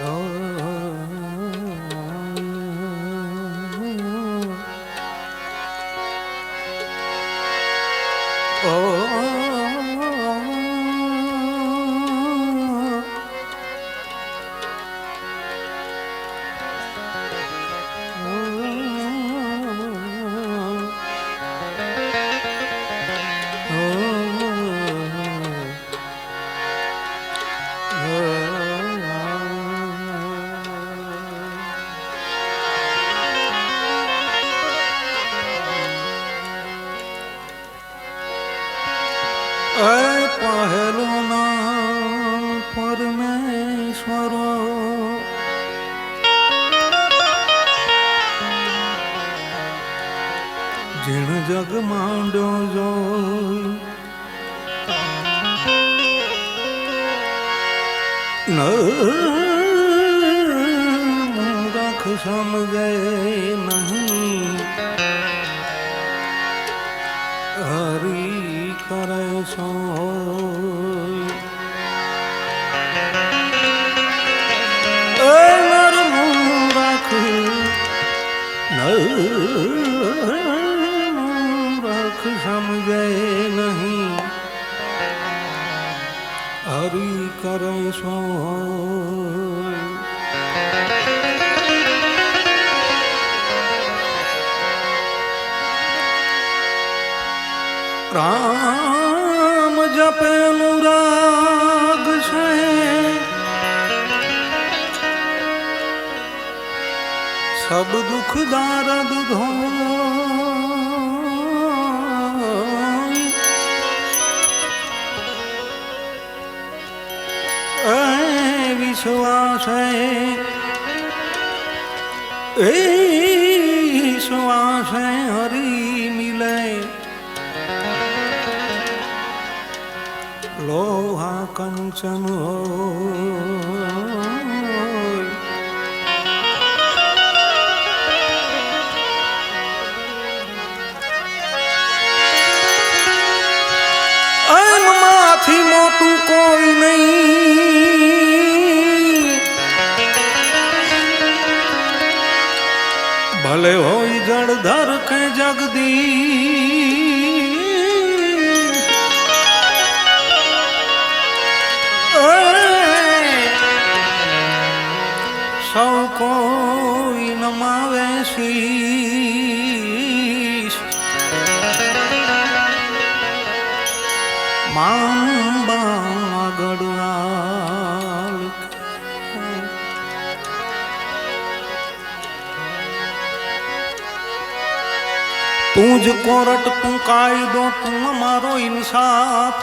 એ પહેલું નામ પરમેશ્વર. જીણ જગ માંડ્યો જોઈ ન મૂરખ સમજે નહીં. હરી કરે છો. રામ જપેલું રાગ છે. સબ દુઃખ દારદ ધોઈ એ વિશ્વાસ એ વિશ્વાસ હરી મિલે લોહા કંચન હોય જગદીશ સૌ કોઈ નમાવે શીશ માંબા ગડવાલ તું જ કોરટ, તું કાયદો, તું અમારો ઇન્સાફ.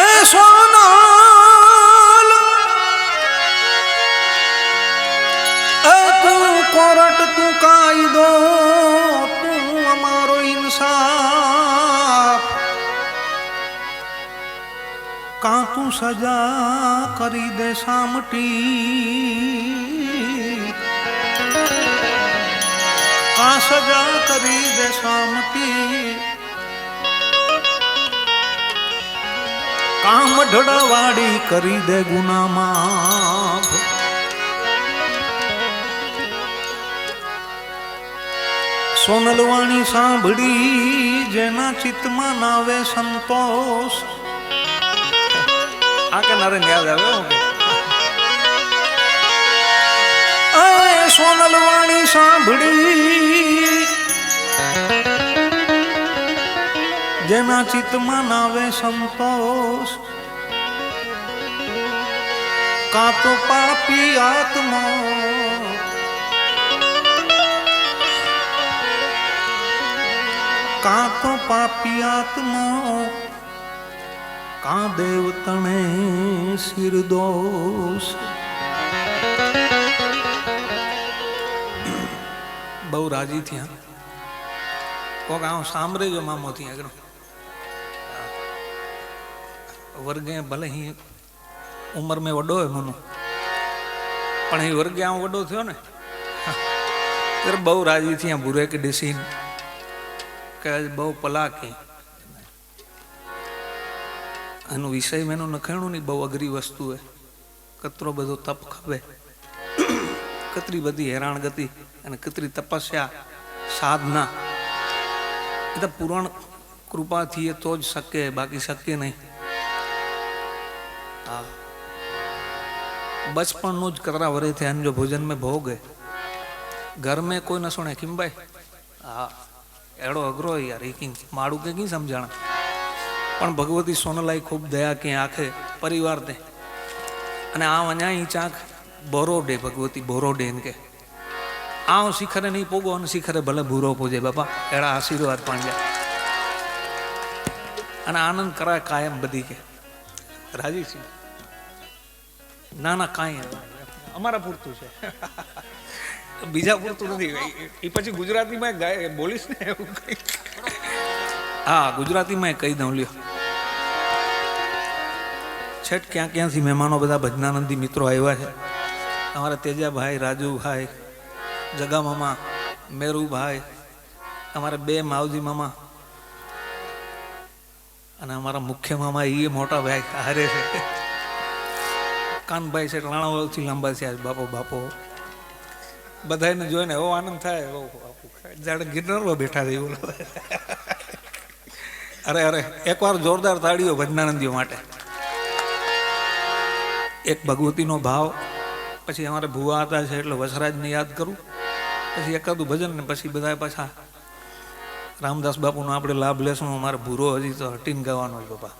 એ સોનાલ, એ તું કોરટ, તું કાયદો, તું અમારો ઇન્સાફ. કાં તું સજા કરી દે સામટી? સજા કરી દે સામટી કામ ઢળવાડી કરી દે ગુનામાં સોનલવાણી સાંભળી જેના ચિત્તમાં નાવે સંતોષ. આ કે નારે યાદ આવે હો? કે આ સોનલવાણી સાંભળી જેના ચિત્તમાં નાવે સંતોષ. કાં તો પાપી આત્મા. કાં તો પાપી આત્મા. કાં દેવ તણે શિર દોષ. બહુ રાજી થયા. કોક આવો સાંભળે જો મામો થી આગળ. વર્ગે ભલે હી ઉંમર મેં વડો હોય મનો પણ એ વર્ગે આમ વડો થયો ને, ત્યારે બહુ રાજી થયા ભૂરે કે ડીસી. કે બહુ પલાકી. એનું વિષય મેનું નખેણું નહીં, બહુ અઘરી વસ્તુ હે. કતરો બધો તપ ખપે. કતરી બધી હેરાણ ગતિ અને કતરી તપસ્યા સાધના. એ તો પુરાણ કૃપાથી એ તો જ શક્ય બાકી શક્ય નહીં. बचपन ज कतरा वरे थे जो भोजन में भोग है घर में कोई न सुने किम भाई હા, એડો અઘરો યાર, એ કિંગ માડું કે કઈ સમજાણ? પણ ભગવતી સોનલાઈ ખૂબ દયા કે આંખે પરિવાર દે. અને આમ અહીંયા અહીં ચાંક બોરો ડે ભગવતી બોરો ડે કે. આવ શિખરે નહીં પોગો અને શિખરે ભલે ભૂરો પૂજે, બાપા, એડા આશીર્વાદ પાંડ્યા. અને આનંદ કરાય કાયમ બધી કે. રાજી છીએ ના ના કાંઈ. અમારા પૂરતું છે. બીજા પૂરતું નથી. એ પછી ગુજરાતીમાં ગાય બોલીશ ને એવું કંઈક હા, ગુજરાતીમાં કહી દઉં, લ્યો. છેટ ક્યાં ક્યાંથી મહેમાનો બધા ભજનાનંદી મિત્રો આવ્યા છે? અમારા તેજાભાઈ, રાજુભાઈ જગા મામા મેરુભાઈ, અમારા બે માવજી મામા અને અમારા મુખ્ય મામા એ મોટા ભાઈ હારે છે. કાનભાઈ છે રાણાવાળથી લાંબા છે આજ બાપો બાપો. બધાને જોઈને એવો આનંદ થાય. એવો જાણે ગિરનારમાં બેઠા છે બોલો અરે અરે, એકવાર જોરદાર તાળીઓ ભજનાનંદીઓ માટે. એક ભગવતીનો ભાવ, પછી અમારે ભુવા હતા છે, એટલે વસરાજને યાદ કરું. પછી એકાદું ભજન ને પછી બધા પાછા રામદાસ બાપુનો આપણે લાભ લેશું. અમારે ભૂરો હજી તો હટીને ગાવાનો છે, બાપા.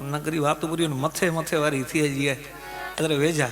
નગરી વાતું ને મથે મથે વારી થઈ જાય અરે વેજા.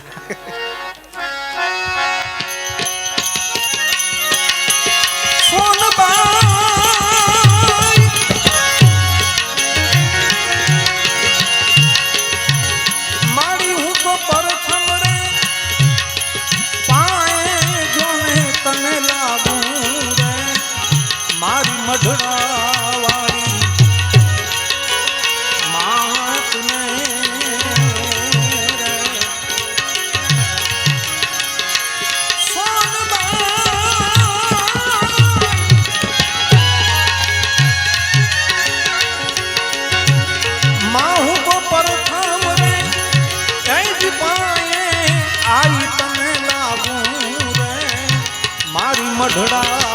મઢડા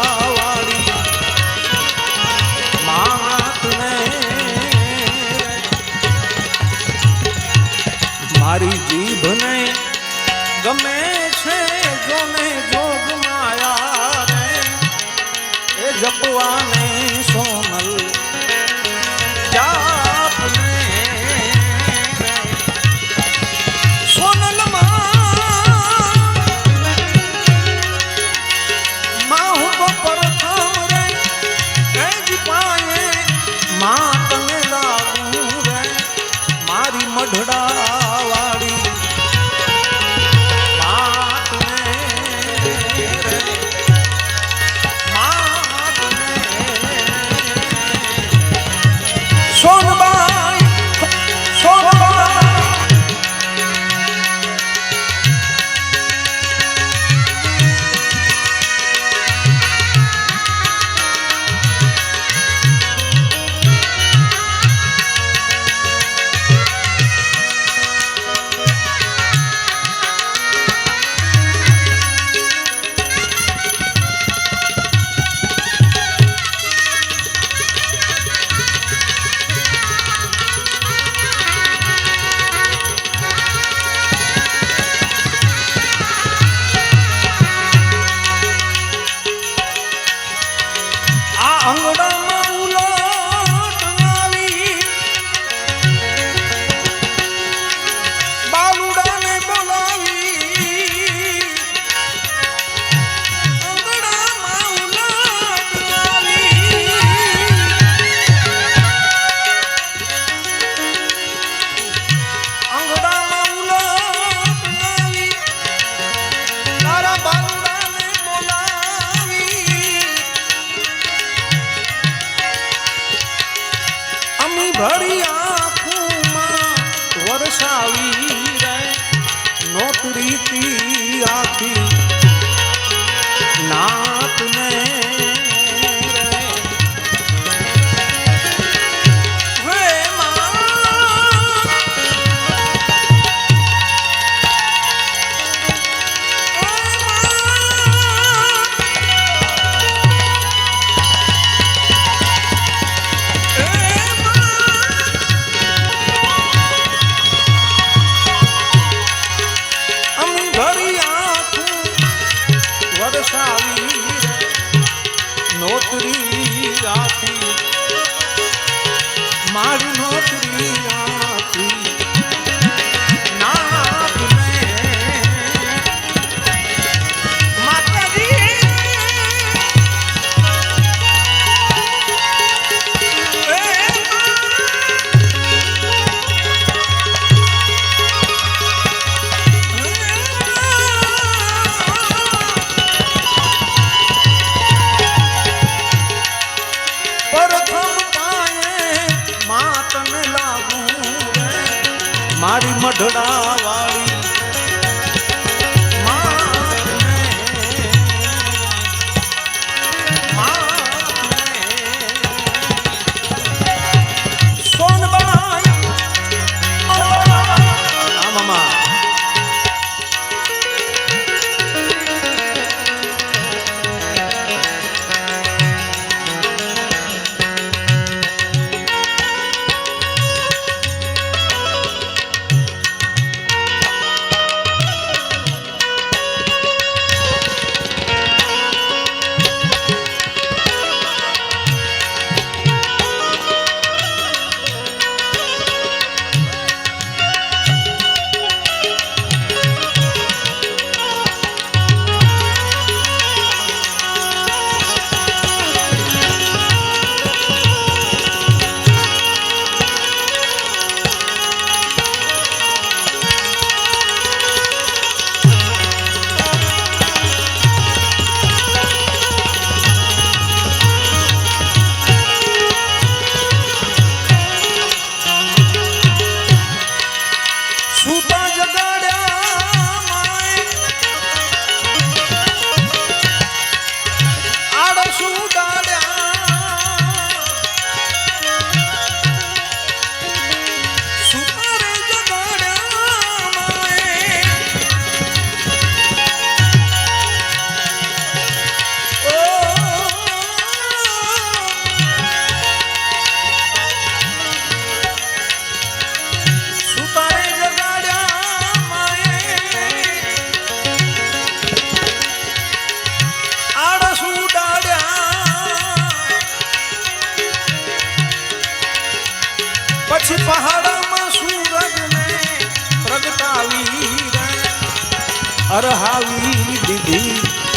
અરહાવી દીધી.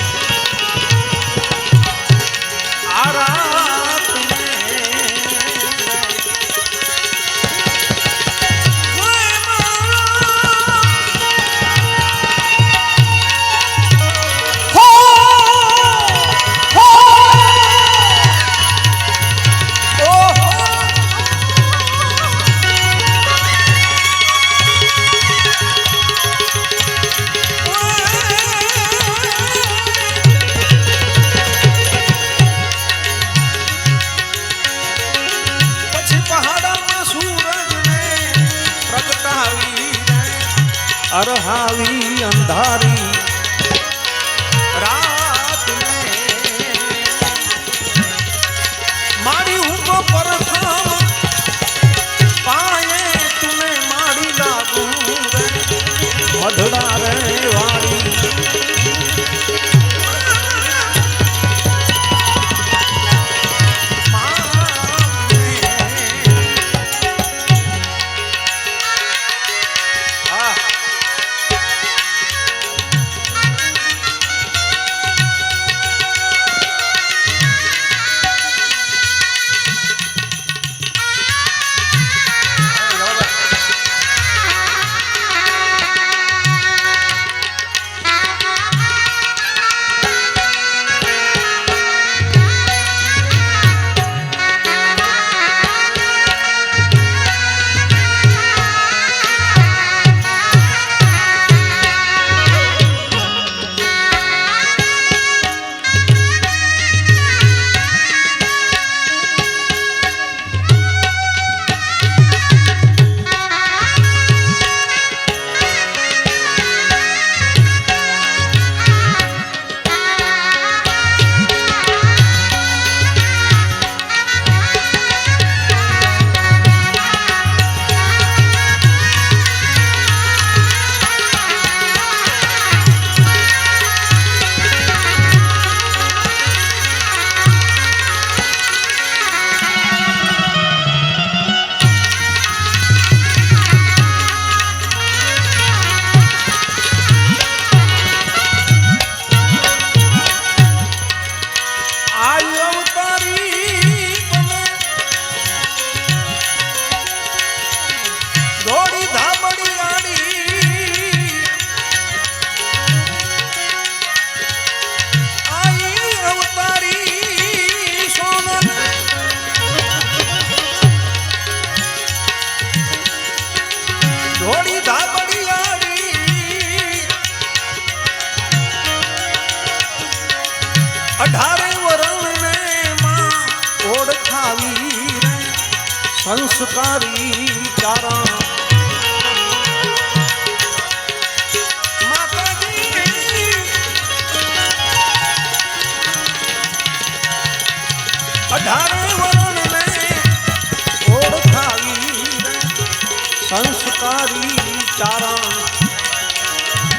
સંસ્કારી ચારણ.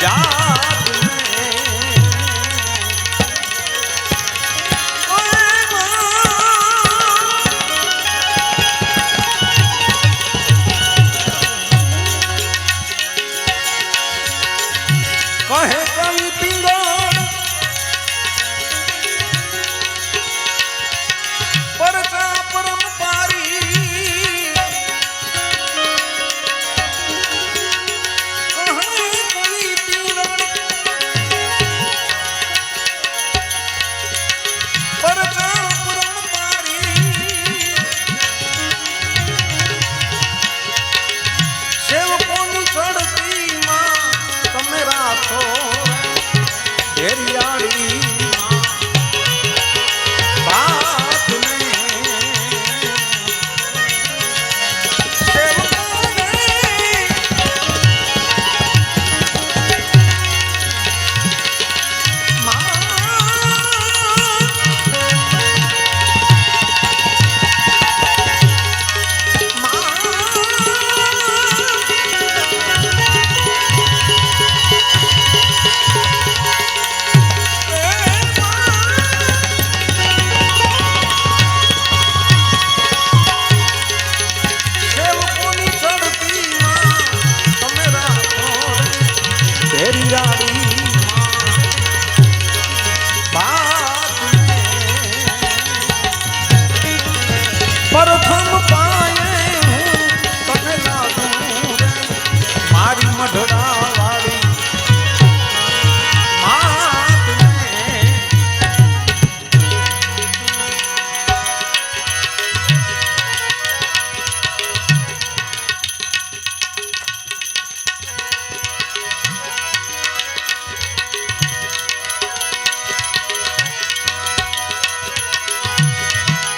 જાત